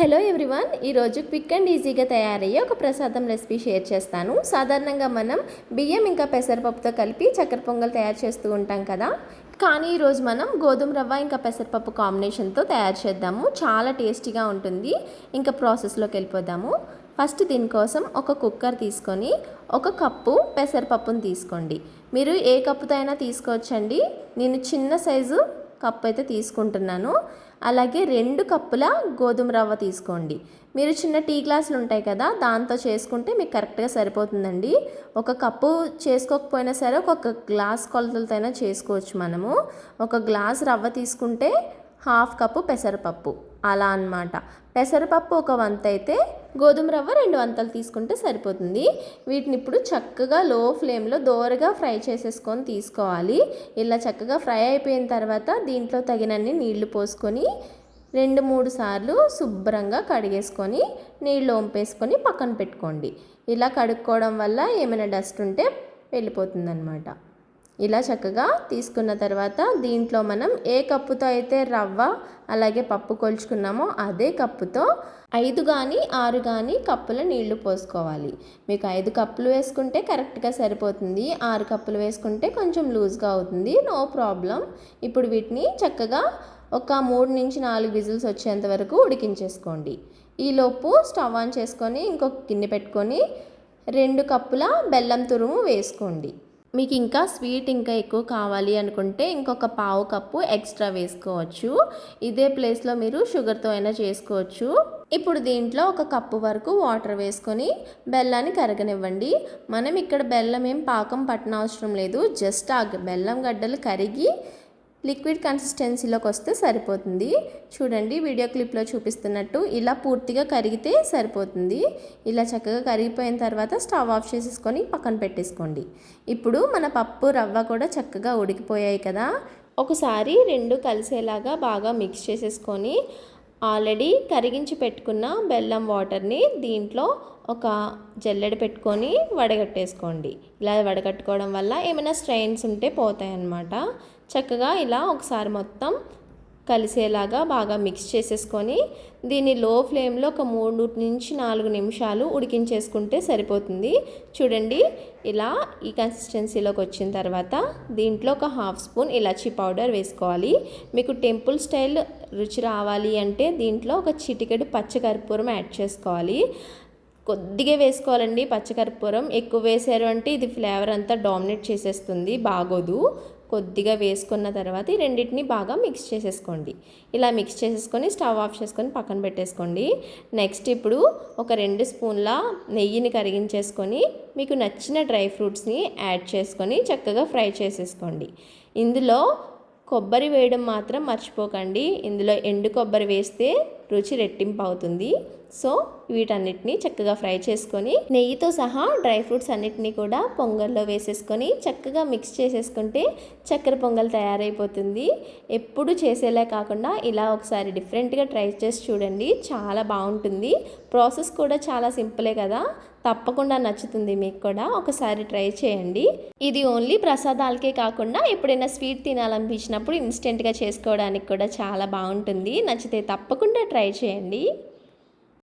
Hello everyone ఈరోజు quick and ఈజీగా తయారయ్యే ఒక ప్రసాదం రెసిపీ షేర్ చేస్తాను. సాధారణంగా మనం బియ్యం ఇంకా పెసరపప్పుతో కలిపి చక్కెర పొంగల్ తయారు చేస్తూ ఉంటాం కదా. కానీ ఈరోజు మనం గోధుమ రవ్వ ఇంకా పెసరపప్పు కాంబినేషన్తో తయారు చేద్దాము. చాలా టేస్టీగా ఉంటుంది. ఇంకా ప్రాసెస్లోకి వెళ్ళిపోదాము. ఫస్ట్ దీనికోసం ఒక కుక్కర్ తీసుకొని ఒక కప్పు పెసరపప్పును తీసుకోండి. మీరు ఏ కప్పుతో అయినా తీసుకోవచ్చండి. నేను చిన్న సైజు కప్ అయితే తీసుకుంటున్నాను. అలాగే రెండు కప్పుల గోధుమ రవ్వ తీసుకోండి. మీరు చిన్న టీ గ్లాసులు ఉంటాయి కదా దాంతో చేసుకుంటే మీకు కరెక్ట్గా సరిపోతుందండి. ఒక కప్పు చేసుకోకపోయినా సరే ఒక గ్లాస్ కొలతలతో అయినా చేసుకోవచ్చు మనము. ఒక గ్లాస్ రవ్వ తీసుకుంటే హాఫ్ కప్పు పెసరపప్పు. అలా అన్నమాట. పెసరపప్పు ఒక వంత అయితే గోధుమ రవ్వ రెండు వంతలు తీసుకుంటే సరిపోతుంది. వీటిని ఇప్పుడు చక్కగా లో ఫ్లేమ్లో దోరగా ఫ్రై చేసేసుకొని తీసుకోవాలి. ఇలా చక్కగా ఫ్రై అయిపోయిన తర్వాత దీంట్లో తగినన్ని నీళ్ళు పోసుకొని రెండు మూడు సార్లు శుభ్రంగా కడిగేసుకొని నీళ్ళు వంపేసుకొని పక్కన పెట్టుకోండి. ఇలా కడుక్కోవడం వల్ల ఏమైనా డస్ట్ ఉంటే వెళ్ళిపోతుందన్నమాట. ఇలా చక్కగా తీసుకున్న తర్వాత దీంట్లో మనం ఏ కప్పుతో అయితే రవ్వ అలాగే పప్పు కొలుచుకున్నామో అదే కప్పుతో ఐదు కానీ ఆరు కానీ కప్పుల నీళ్ళు పోసుకోవాలి. మీకు ఐదు కప్పులు వేసుకుంటే కరెక్ట్గా సరిపోతుంది. ఆరు కప్పులు వేసుకుంటే కొంచెం లూజ్గా అవుతుంది. No problem. ఇప్పుడు వీటిని చక్కగా ఒక మూడు నుంచి నాలుగు విజిల్స్ వచ్చేంత వరకు ఉడికించేసుకోండి. ఈలోపు స్టవ్ ఆన్ చేసుకొని ఇంకొక గిన్నె పెట్టుకొని రెండు కప్పుల బెల్లం తురుము వేసుకోండి. మీకు ఇంకా స్వీట్ ఇంకా ఎక్కువ కావాలి అనుకుంటే ఇంకొక పావు కప్పు ఎక్స్ట్రా వేసుకోవచ్చు. ఇదే ప్లేస్లో మీరు షుగర్తో అయినా చేసుకోవచ్చు. ఇప్పుడు దీంట్లో ఒక కప్పు వరకు వాటర్ వేసుకొని బెల్లాన్ని కరగనివ్వండి. మనం ఇక్కడ బెల్లం ఏం పాకం పట్టనవసరం అవసరం లేదు. జస్ట్ ఆ బెల్లం గడ్డలు కరిగి లిక్విడ్ కన్సిస్టెన్సీలోకి వస్తే సరిపోతుంది. చూడండి వీడియో క్లిప్లో చూపిస్తున్నట్టు ఇలా పూర్తిగా కరిగితే సరిపోతుంది. ఇలా చక్కగా కరిగిపోయిన తర్వాత స్టవ్ ఆఫ్ చేసేసుకొని పక్కన పెట్టేసుకోండి. ఇప్పుడు మన పప్పు రవ్వ కూడా చక్కగా ఉడికిపోయాయి కదా. ఒకసారి రెండు కలిసేలాగా బాగా మిక్స్ చేసేసుకొని ఆల్రెడీ కరిగించి పెట్టుకున్న బెల్లం వాటర్ని దీంట్లో ఒక జల్లెడ పెట్టుకొని వడగట్టేసుకోండి. ఇలా వడగట్టుకోవడం వల్ల ఏమైనా స్ట్రెయిన్స్ ఉంటే పోతాయన్నమాట. చక్కగా ఇలా ఒకసారి మొత్తం కలిసేలాగా బాగా మిక్స్ చేసేసుకొని దీన్ని లో ఫ్లేమ్లో ఒక మూడు నుంచి నాలుగు నిమిషాలు ఉడికించేసుకుంటే సరిపోతుంది. చూడండి ఇలా ఈ కన్సిస్టెన్సీలోకి వచ్చిన తర్వాత దీంట్లో ఒక హాఫ్ స్పూన్ ఇలాచీ పౌడర్ వేసుకోవాలి. మీకు టెంపుల్ స్టైల్ రుచి రావాలి అంటే దీంట్లో ఒక చిటికెడు పచ్చకర్పూరం యాడ్ చేసుకోవాలి. కొద్దిగా వేసుకోవాలండి పచ్చకర్పూరం. ఎక్కువ వేసారు అంటే ఇది ఫ్లేవర్ అంతా డామినేట్ చేసేస్తుంది బాగోదు. కొద్దిగా వేసుకున్న తర్వాత ఈ రెండింటిని బాగా మిక్స్ చేసేసుకోండి. ఇలా మిక్స్ చేసేసుకొని స్టవ్ ఆఫ్ చేసుకొని పక్కన పెట్టేసుకోండి. నెక్స్ట్ ఇప్పుడు ఒక రెండు స్పూన్ల నెయ్యిని కరిగించేసుకొని మీకు నచ్చిన డ్రై ఫ్రూట్స్ని యాడ్ చేసుకొని చక్కగా ఫ్రై చేసేసుకోండి. ఇందులో కొబ్బరి వేయడం మాత్రం మర్చిపోకండి. ఇందులో ఎండు కొబ్బరి వేస్తే రుచి రెట్టింపు అవుతుంది. సో వీటన్నిటిని చక్కగా ఫ్రై చేసుకొని నెయ్యితో సహా డ్రై ఫ్రూట్స్ అన్నిటినీ కూడా పొంగల్లో వేసేసుకొని చక్కగా మిక్స్ చేసేసుకుంటే చక్కెర పొంగల్ తయారైపోతుంది. ఎప్పుడు చేసేలా కాకుండా ఇలా ఒకసారి డిఫరెంట్గా ట్రై చేసి చూడండి. చాలా బాగుంటుంది. ప్రాసెస్ కూడా చాలా సింపులే కదా. తప్పకుండా నచ్చుతుంది మీకు కూడా. ఒకసారి ట్రై చేయండి. ఇది ఓన్లీ ప్రసాదాలకే కాకుండా ఎప్పుడైనా స్వీట్ తినాలనిపించినప్పుడు ఇన్స్టెంట్గా చేసుకోవడానికి కూడా చాలా బాగుంటుంది. నచ్చితే తప్పకుండా ట్రై చేయండి.